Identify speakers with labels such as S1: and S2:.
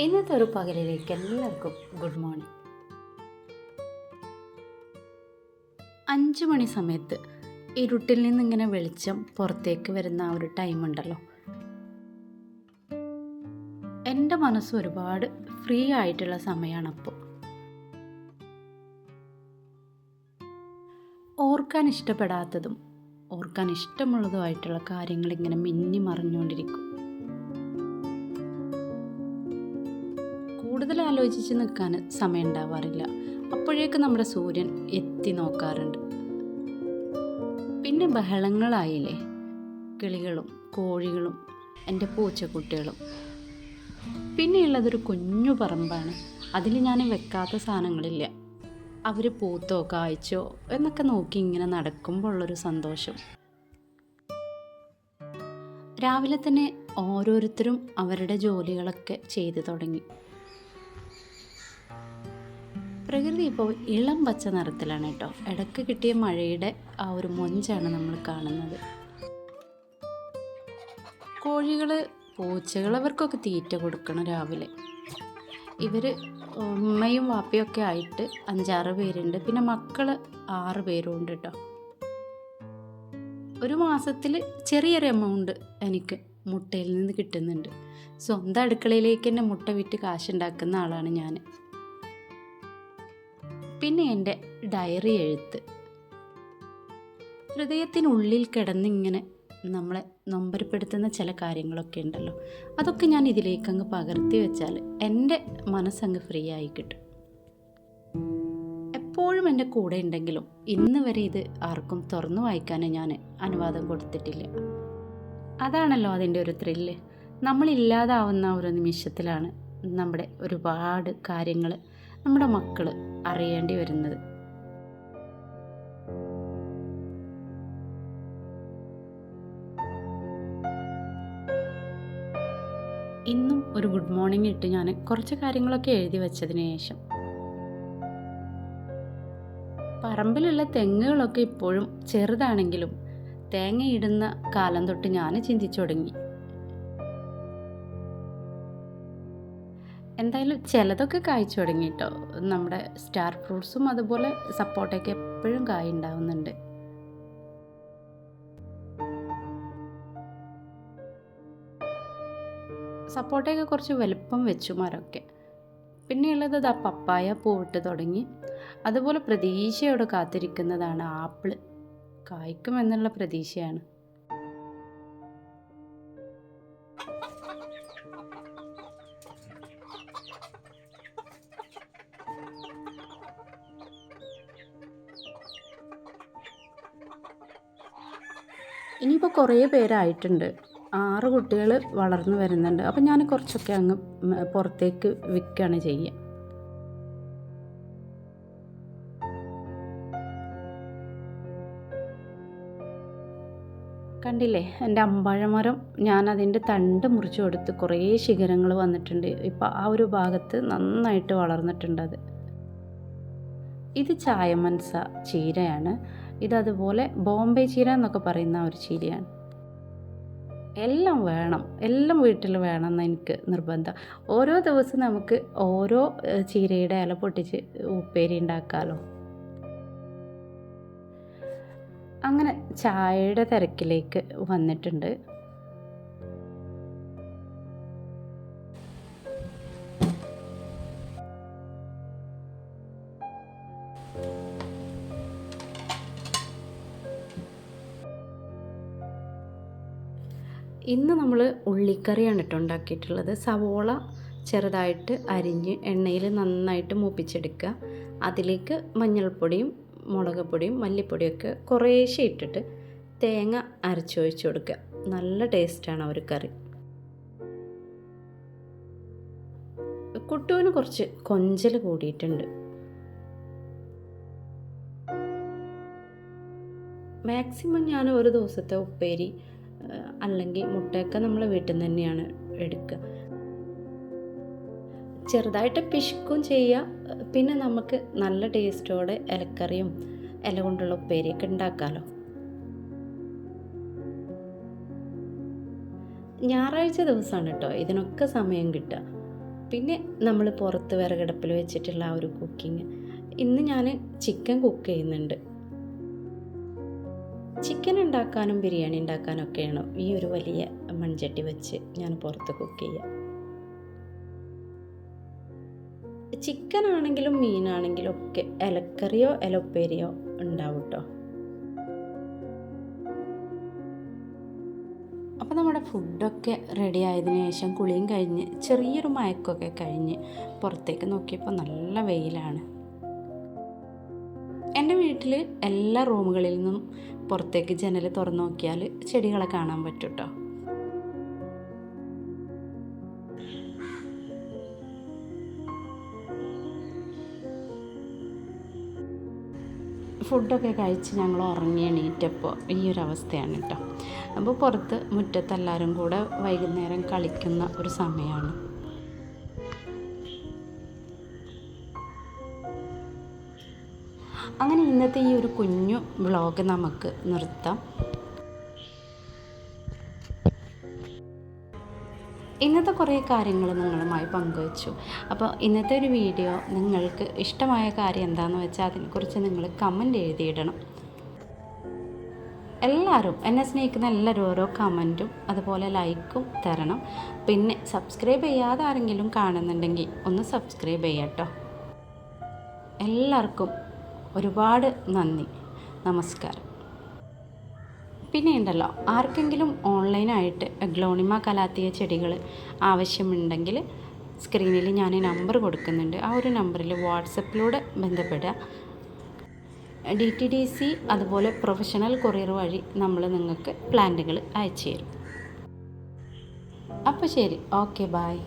S1: ഇന്നത്തെ ഒരു പകലിലേക്ക് എല്ലാവർക്കും ഗുഡ് മോർണിംഗ് അഞ്ച് മണി സമയത്ത് ഇരുട്ടിൽ നിന്നിങ്ങനെ വെളിച്ചം പുറത്തേക്ക് വരുന്ന ആ ഒരു ടൈം ഉണ്ടല്ലോ. എന്റെ മനസ്സ് ഒരുപാട് ഫ്രീ ആയിട്ടുള്ള സമയമാണ് അപ്പോൾ. ഓർക്കാൻ ഇഷ്ടപ്പെടാത്തതും ഓർക്കാൻ ഇഷ്ടമുള്ളതുമായിട്ടുള്ള കാര്യങ്ങൾ ഇങ്ങനെ മിന്നി മറിഞ്ഞുകൊണ്ടിരിക്കും. കൂടുതൽ ആലോചിച്ച് നിൽക്കാൻ സമയം ഉണ്ടാവാറില്ല. അപ്പോഴേക്ക് നമ്മുടെ സൂര്യൻ എത്തി നോക്കാറുണ്ട്. പിന്നെ ബഹളങ്ങളായില്ലേ? കിളികളും കോഴികളും എന്റെ പൂച്ചക്കുട്ടികളും. പിന്നെയുള്ളതൊരു കുഞ്ഞു പറമ്പാണ്. അതിൽ ഞാൻ വെക്കാത്ത സാധനങ്ങളില്ല. അവർ പൂത്തോ കായ്ച്ചോ എന്നൊക്കെ നോക്കി ഇങ്ങനെ നടക്കുമ്പോൾ ഉള്ളൊരു സന്തോഷം. രാവിലെ തന്നെ ഓരോരുത്തരും അവരുടെ ജോലികളൊക്കെ ചെയ്തു തുടങ്ങി. പ്രകൃതി ഇപ്പോൾ ഇളം പച്ച നിറത്തിലാണ് കേട്ടോ. ഇടയ്ക്ക് കിട്ടിയ മഴയുടെ ആ ഒരു മൊഞ്ചാണ് നമ്മൾ കാണുന്നത്. കോഴികൾ പൂച്ചകൾ അവർക്കൊക്കെ തീറ്റ കൊടുക്കണം രാവിലെ. ഇവർ ഉമ്മയും വാപ്പയും ഒക്കെ ആയിട്ട് അഞ്ചാറ് പേരുണ്ട്. പിന്നെ മക്കൾ ആറ് പേരും ഉണ്ട് കേട്ടോ. ഒരു മാസത്തിൽ ചെറിയൊരു എമൗണ്ട് എനിക്ക് മുട്ടയിൽ നിന്ന് കിട്ടുന്നുണ്ട്. സ്വന്തം അടുക്കളയിലേക്ക് തന്നെ മുട്ട വിറ്റ് കാശുണ്ടാക്കുന്ന ആളാണ് ഞാൻ പിന്നെ എന്റെ ഡയറി എഴുത്ത്. ഹൃദയത്തിനുള്ളിൽ കിടന്നിങ്ങനെ നമ്മളെ നൊമ്പരപ്പെടുത്തുന്ന ചില കാര്യങ്ങളൊക്കെ ഉണ്ടല്ലോ. അതൊക്കെ ഞാൻ ഇതിലേക്ക് അങ്ങ് പകർത്തി വെച്ചാൽ എന്റെ മനസ്സങ്ങ് ഫ്രീ ആയി കിട്ടും. എപ്പോഴും എന്റെ കൂടെ ഉണ്ടെങ്കിലും ഇന്ന് വരെ ഇത് ആർക്കും തുറന്നു വായിക്കാൻ ഞാൻ അനുവാദം കൊടുത്തിട്ടില്ല. അതാണല്ലോ അതിന്റെ ഒരു ത്രില്ല് നമ്മളില്ലാതാവുന്ന ഒരു നിമിഷത്തിലാണ് നമ്മുടെ ഒരുപാട് കാര്യങ്ങൾ നമ്മുടെ മക്കൾ അറിയേണ്ടി വരുന്നത്. ഇന്നും ഒരു ഗുഡ് മോർണിംഗ് ഇട്ട് ഞാൻ കുറച്ച് കാര്യങ്ങളൊക്കെ എഴുതി വെച്ചതിന് ശേഷം. പറമ്പിലുള്ള തെങ്ങുകളൊക്കെ ഇപ്പോഴും ചെറുതാണെങ്കിലും തേങ്ങയിടുന്ന കാലം തൊട്ട് ഞാൻ ചിന്തിച്ചു തുടങ്ങി. എന്തായാലും ചിലതൊക്കെ കായ്ച്ചു തുടങ്ങി കേട്ടോ നമ്മുടെ സ്റ്റാർ ഫ്രൂട്ട്സും അതുപോലെ സപ്പോർട്ടൊക്കെ എപ്പോഴും കായ് ഉണ്ടാവുന്നുണ്ട് സപ്പോർട്ടയൊക്കെ കുറച്ച് വലുപ്പം വെച്ചു മരമൊക്കെ. പിന്നെയുള്ളത് ഇതാ പപ്പായ പൂവിട്ട് തുടങ്ങി. അതുപോലെ പ്രതീക്ഷയോടെ കാത്തിരിക്കുന്നതാണ് ആപ്പിൾ. കായ്ക്കുമെന്നുള്ള പ്രതീക്ഷയാണ്. ഇനിയിപ്പോൾ കുറേ പേരായിട്ടുണ്ട്. ആറ് കുട്ടികൾ വളർന്നു വരുന്നുണ്ട്. അപ്പം ഞാൻ കുറച്ചൊക്കെ അങ്ങ് പുറത്തേക്ക് വിൽക്കുകയാണ് ചെയ്യുക കണ്ടില്ലേ? എന്റെ അമ്പഴമരം ഞാൻ അതിന്റെ തണ്ട് മുറിച്ചു കൊടുത്ത് കുറേ ശിഖരങ്ങൾ വന്നിട്ടുണ്ട്. ഇപ്പം ആ ഒരു ഭാഗത്ത് നന്നായിട്ട് വളർന്നിട്ടുണ്ട് അത്. ഇത് ചായമൻസ ചീരയാണ്. ഇതതുപോലെ ബോംബെ ചീര എന്നൊക്കെ പറയുന്ന ഒരു ചീരയാണ്. എല്ലാം വേണം എല്ലാം വീട്ടിൽ വേണം എന്ന് എനിക്ക് നിർബന്ധം. ഓരോ ദിവസം നമുക്ക് ഓരോ ചീരയുടെ ഇല പൊട്ടിച്ച് ഉപ്പേരി ഉണ്ടാക്കാമല്ലോ അങ്ങനെ ചായയുടെ തിരക്കിലേക്ക് വന്നിട്ടുണ്ട്. ഇന്ന് നമ്മൾ ഉള്ളിക്കറിയാണ് കേട്ടോ ഉണ്ടാക്കിയിട്ടുള്ളത്. സവോള ചെറുതായിട്ട് അരിഞ്ഞ് എണ്ണയിൽ നന്നായിട്ട് മൂപ്പിച്ചെടുക്കുക. അതിലേക്ക് മഞ്ഞൾപ്പൊടിയും മുളക് പൊടിയും മല്ലിപ്പൊടിയൊക്കെ കുറേശ്ശെ ഇട്ടിട്ട് തേങ്ങ അരച്ചൊഴിച്ച് കൊടുക്കുക. നല്ല ടേസ്റ്റാണ് ഒരു കറി. കുട്ടുവിന് കുറച്ച് കൊഞ്ചൽ കൂടിയിട്ടുണ്ട്. മാക്സിമം ഞാൻ ഒരു ദിവസത്തെ ഉപ്പേരി അല്ലെങ്കിൽ മുട്ടയൊക്കെ നമ്മൾ വീട്ടിൽ നിന്ന് തന്നെയാണ് എടുക്കുക. ചെറുതായിട്ട് പിശുക്കും ചെയ്യുക. പിന്നെ നമുക്ക് നല്ല ടേസ്റ്റോടെ ഇലക്കറിയും ഇല കൊണ്ടുള്ള ഉപ്പേരിയൊക്കെ ഉണ്ടാക്കാമല്ലോ ഞായറാഴ്ച ദിവസമാണ് കേട്ടോ. ഇതിനൊക്കെ സമയം കിട്ടുക. പിന്നെ നമ്മൾ പുറത്ത് വിറകടുപ്പിൽ വെച്ചിട്ടുള്ള ആ ഒരു കുക്കിങ് ഇന്ന് ഞാൻ ചിക്കൻ കുക്ക് ചെയ്യുന്നുണ്ട്. ചിക്കൻ ഉണ്ടാക്കാനും ബിരിയാണി ഉണ്ടാക്കാനും ഒക്കെയാണ് ഈ ഒരു വലിയ മൺചട്ടി വെച്ച് ഞാൻ പുറത്ത് കുക്ക് ചെയ്യുക. ചിക്കൻ ആണെങ്കിലും മീനാണെങ്കിലും ഒക്കെ ഇലക്കറിയോ ഇലപ്പേരിയോ ഉണ്ടാവും കേട്ടോ അപ്പോൾ നമ്മുടെ ഫുഡൊക്കെ റെഡി ആയതിനു ശേഷം കുളിയും കഴിഞ്ഞ് ചെറിയൊരു മയക്കമൊക്കെ കഴിഞ്ഞ് പുറത്തേക്ക് നോക്കിയപ്പോൾ നല്ല വെയിലാണ്. എന്റെ വീട്ടിൽ എല്ലാ റൂമുകളിൽ നിന്നും പുറത്തേക്ക് ജനൽ തുറന്നു നോക്കിയാൽ ചെടികളെ കാണാൻ പറ്റും കേട്ടോ ഫുഡൊക്കെ കഴിച്ച് ഞങ്ങൾ ഉറങ്ങി എണീറ്റപ്പോൾ ഈ ഒരു അവസ്ഥയാണ് കേട്ടോ. അപ്പോൾ പുറത്ത് മുറ്റത്ത് എല്ലാവരും കൂടെ വൈകുന്നേരം കളിക്കുന്ന ഒരു സമയമാണ് അങ്ങനെ ഇന്നത്തെ ഈ ഒരു കുഞ്ഞു വ്ളോഗ് നമുക്ക് നിർത്താം. ഇന്നത്തെ കുറേ കാര്യങ്ങൾ നിങ്ങളുമായി പങ്കുവച്ചു. അപ്പോൾ ഇന്നത്തെ ഒരു വീഡിയോ നിങ്ങൾക്ക് ഇഷ്ടമായ കാര്യം എന്താണെന്ന് വെച്ചാൽ അതിനെക്കുറിച്ച് നിങ്ങൾ കമന്റ് എഴുതിയിടണം. എല്ലാവരും എന്നെ സ്നേഹിക്കുന്ന എല്ലാവരും ഓരോ കമന്റും അതുപോലെ ലൈക്കും തരണം. പിന്നെ സബ്സ്ക്രൈബ് ചെയ്യാതെ ആരെങ്കിലും കാണുന്നുണ്ടെങ്കിൽ ഒന്ന് സബ്സ്ക്രൈബ് ചെയ്യാട്ടോ. എല്ലാവർക്കും ഒരുപാട് നന്ദി. നമസ്കാരം. പിന്നെ ഉണ്ടല്ലോ ആർക്കെങ്കിലും ഓൺലൈനായിട്ട് ഗ്ലോണിമ കലാത്തിയ ചെടികൾ ആവശ്യമുണ്ടെങ്കിൽ സ്ക്രീനിൽ ഞാൻ നമ്പർ കൊടുക്കുന്നുണ്ട്. ആ ഒരു നമ്പറിൽ വാട്സപ്പിലൂടെ ബന്ധപ്പെടുക. ഡി ടി ഡി സി അതുപോലെ പ്രൊഫഷണൽ കൊറിയർ വഴി നമ്മൾ നിങ്ങൾക്ക് പ്ലാന്റുകൾ അയച്ചു തരും. അപ്പോൾ ശരി ഓക്കെ ബായ്